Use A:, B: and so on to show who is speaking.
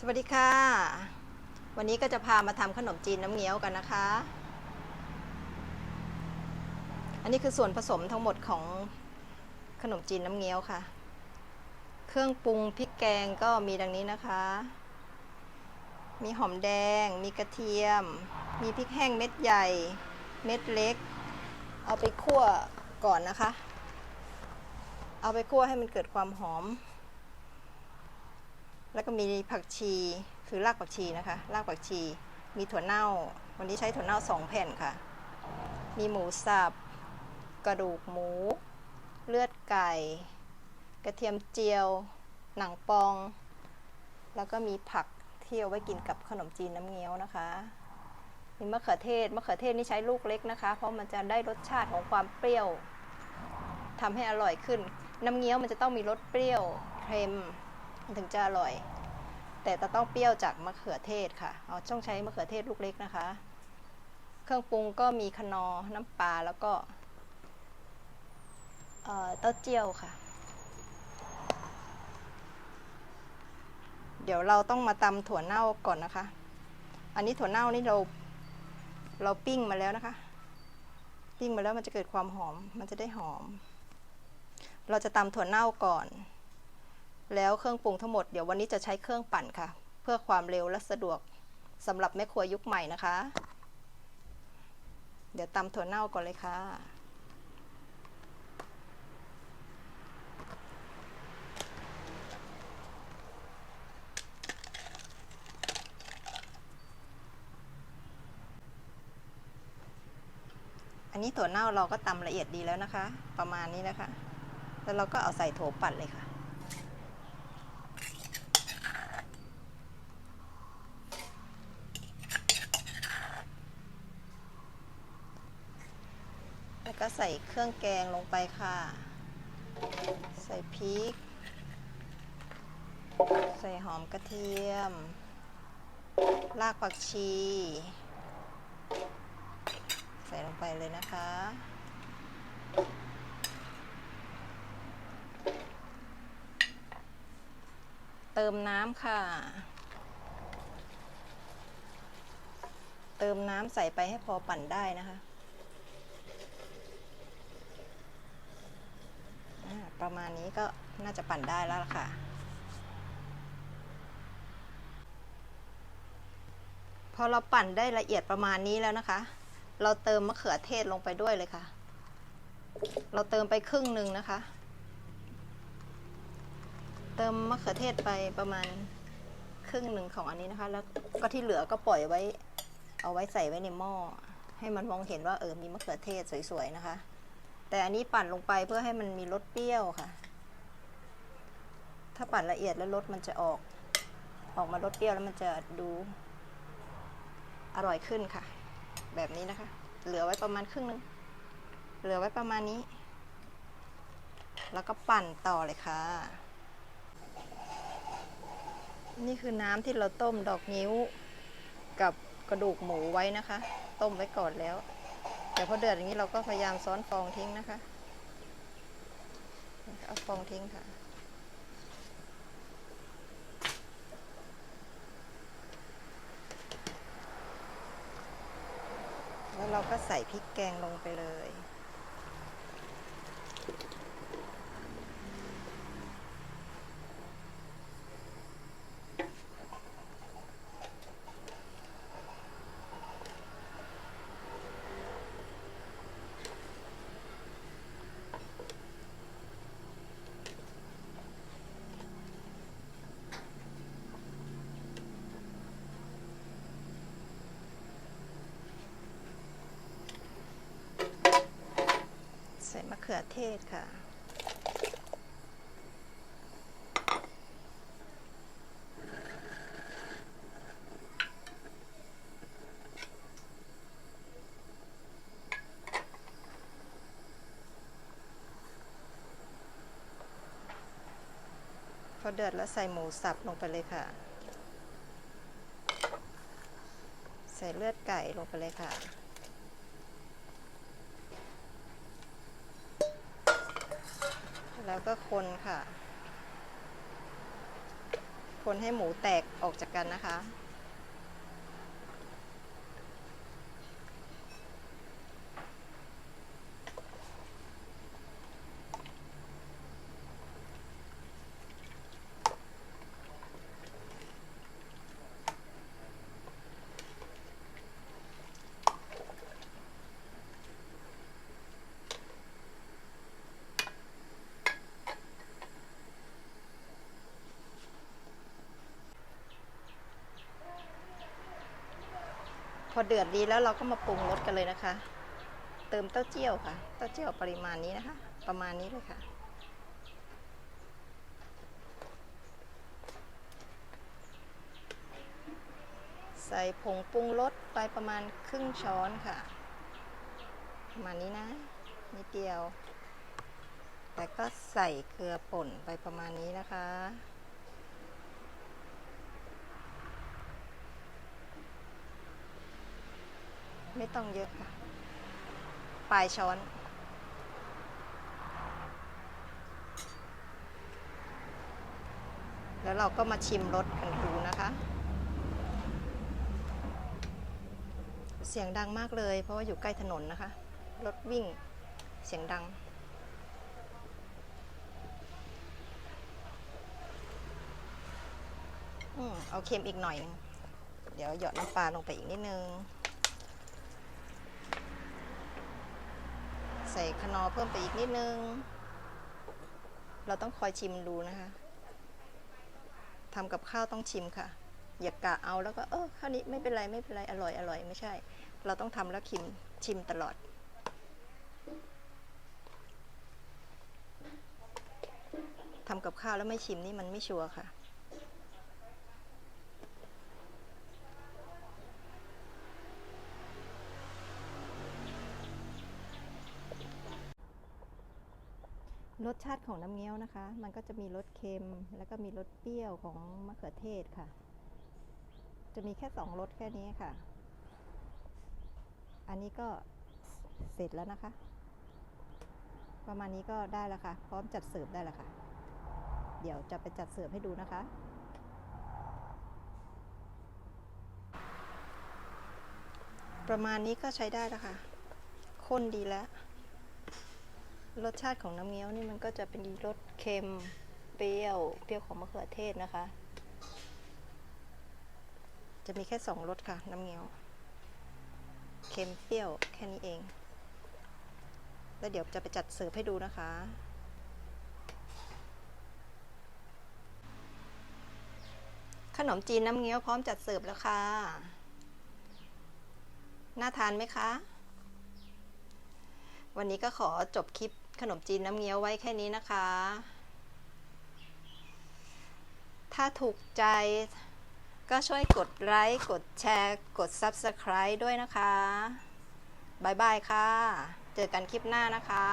A: สวัสดีค่ะ วันนี้ก็จะพามาทำขนมจีนน้ำเงี้ยวกันนะคะ อันนี้คือส่วนผสมทั้งหมดของขนมจีนน้ำเงี้ยวค่ะ เครื่องปรุงพริกแกงก็มีดังนี้นะคะ มีหอมแดง มีกระเทียม มีพริกแห้งเม็ดใหญ่ เม็ดเล็ก เอาไปคั่วก่อนนะคะ เอาไปคั่วให้มันเกิดความหอม แล้วก็มีผักชีคือรากผักชีนะคะรากผักชี มีถั่วเน่า วันนี้ใช้ถั่วเน่าสองแผ่นค่ะ มีหมูสับกระดูกหมู เลือดไก่ กระเทียมเจียว หนังปอง แล้วก็มีผักที่เอาไว้กินกับขนมจีนน้ำเงี้ยวนะคะมีมะเขือเทศมะเขือเทศนี่ใช้ลูกเล็กนะคะ เพราะมันจะได้รสชาติของความเปรี้ยวทำให้อร่อยขึ้น น้ำเงี้ยวมันจะต้องมีรสเปรี้ยวเค็ม ถึงจะอร่อย แต่จะต้องเปรี้ยวจากมะเขือเทศค่ะเอาต้องใช้มะเขือเทศลูกเล็กนะคะ เครื่องปรุงก็มีคะนอน้ำปลาแล้วก็เต้าเจี้ยวค่ะ เดี๋ยวเราต้องมาตำถั่วเน่าก่อนนะคะ อันนี้ถั่วเน่านี่เราเราปิ้งมาแล้วนะคะ ปิ้งมาแล้วมันจะเกิดความหอม มันจะได้หอม เราจะตำถั่วเน่าก่อน แล้วเครื่องปรุงทั้งหมดเดี๋ยววันนี้จะใช้เครื่องปั่นค่ะ เพื่อความเร็วและสะดวกสำหรับแม่ครัวยุคใหม่นะคะ เดี๋ยวตำถั่วเน่าก่อนเลยค่ะอันนี้ถั่วเน่าเราก็ตำละเอียดดีแล้วนะคะ ประมาณนี้นะคะ แล้วเราก็เอาใส่โถปั่นเลยค่ะ แล้วก็ ใส่เครื่องแกงลงไปค่ะ ใส่พริก ใส่หอมกระเทียม รากผักชี ใส่ลงไปเลยนะคะ เติมน้ำค่ะ เติมน้ำใส่ไปให้พอปั่นได้นะคะอ่า ประมาณนี้ก็น่าจะปั่นได้แล้วล่ะค่ะ พอเราปั่นได้ละเอียดประมาณนี้แล้วนะคะ เราเติมมะเขือเทศลงไปด้วยเลยค่ะ เราเติมไปครึ่งหนึ่งนะคะ เติมมะเขือเทศไปประมาณครึ่งหนึ่งของอันนี้นะคะ แล้วก็ที่เหลือก็ปล่อยไว้ เอาไว้ใส่ไว้ในหม้อให้มันมองเห็นว่าเออมีมะเขือเทศสวยๆนะคะ แต่อันนี้ปั่นลงไปเพื่อให้มันมีรสเปรี้ยวค่ะ ถ้าปั่นละเอียดแล้วรสมันจะออก ออกมารสเปรี้ยวแล้วมันจะดูอร่อยขึ้นค่ะ แบบนี้นะคะ เหลือไว้ประมาณครึ่งหนึง เหลือไว้ประมาณนี้ แล้วก็ปั่นต่อเลยค่ะ นี่คือน้ำที่เราต้มดอกนิ้วกับกระดูกหมูไว้นะคะ ต้มไว้ก่อนแล้ว แต่พอเดือดอย่างนี้เราก็พยายามซ้อนฟองทิ้งนะคะ เอาฟองทิ้งค่ะ แล้วเราก็ใส่พริกแกงลงไปเลย มะเขือเทศค่ะ พอเดือดแล้วใส่หมูสับลงไปเลยค่ะ ใส่เลือดไก่ลงไปเลยค่ะ แล้วก็คนค่ะ คนให้หมูแตกออกจากกันนะคะ อเดือดดีแล้วเราก็มาปรุงรสกันเลยนะคะ เติมเต้าเจี้ยวค่ะ เต้าเจี้ยวปริมาณนี้นะคะ ประมาณนี้เลยค่ะ ใส่ผงปรุงรสไปประมาณครึ่งช้อนค่ะ ประมาณนี้นะนิดเดียว แต่ก็ใส่เกลือป่นไปประมาณนี้นะคะ ไม่ต้องเยอะค่ะ ปลายช้อน แล้วเราก็มาชิมรสกันดูนะคะ เสียงดังมากเลย เพราะว่าอยู่ใกล้ถนนนะคะ รถวิ่งเสียงดังอืมเอาเค็มอีกหน่อยนึงเดี๋ยวหยอดน้ำปลาลงไปอีกนิดนึง ใส่คนอเพิ่มไปอีกนิดนึง เราต้องคอยชิมดูนะคะทำกับข้าวต้องชิมค่ะ อย่ากะเอาแล้วก็เออข้าวนี้ไม่เป็นไรไม่เป็นไรอร่อยอร่อยไม่ใช่ เราต้องทำแล้วชิมชิมตลอดทำกับข้าวแล้วไม่ชิมนี่มันไม่ชัวร์ค่ะ รสชาติของน้ำเงี้ยวนะคะ มันก็จะมีรสเค็ม แล้วก็มีรสเปรี้ยวของมะเขือเทศค่ะ จะมีแค่สองรสแค่นี้ค่ะ อันนี้ก็เสร็จแล้วนะคะ ประมาณนี้ก็ได้แล้วค่ะ พร้อมจัดเสิร์ฟได้แล้วค่ะ เดี๋ยวจะไปจัดเสิร์ฟให้ดูนะคะประมาณนี้ก็ใช้ได้แล้วค่ะ ข้นดีแล้ว รสชาติของน้ำเงี้ยวนี่มันก็จะเป็นรสเค็มเปรี้ยว เปรี้ยวของมะเขือเทศนะคะ จะมีแค่สองรสค่ะน้ำเงี้ยว เค็มเปรี้ยวแค่นี้เอง แล้วเดี๋ยวจะไปจัดเสิร์ฟให้ดูนะคะ ขนมจีนน้ำเงี้ยวพร้อมจัดเสิร์ฟแล้วค่ะ น่าทานไหมคะ วันนี้ก็ขอจบคลิป ขนมจีนน้ำเงี้ยวไว้แค่นี้นะคะ ถ้าถูกใจก็ช่วยกดไลค์ กดแชร์ กด Subscribe ด้วยนะคะบ๊ายบายค่ะ เจอกันคลิปหน้านะคะ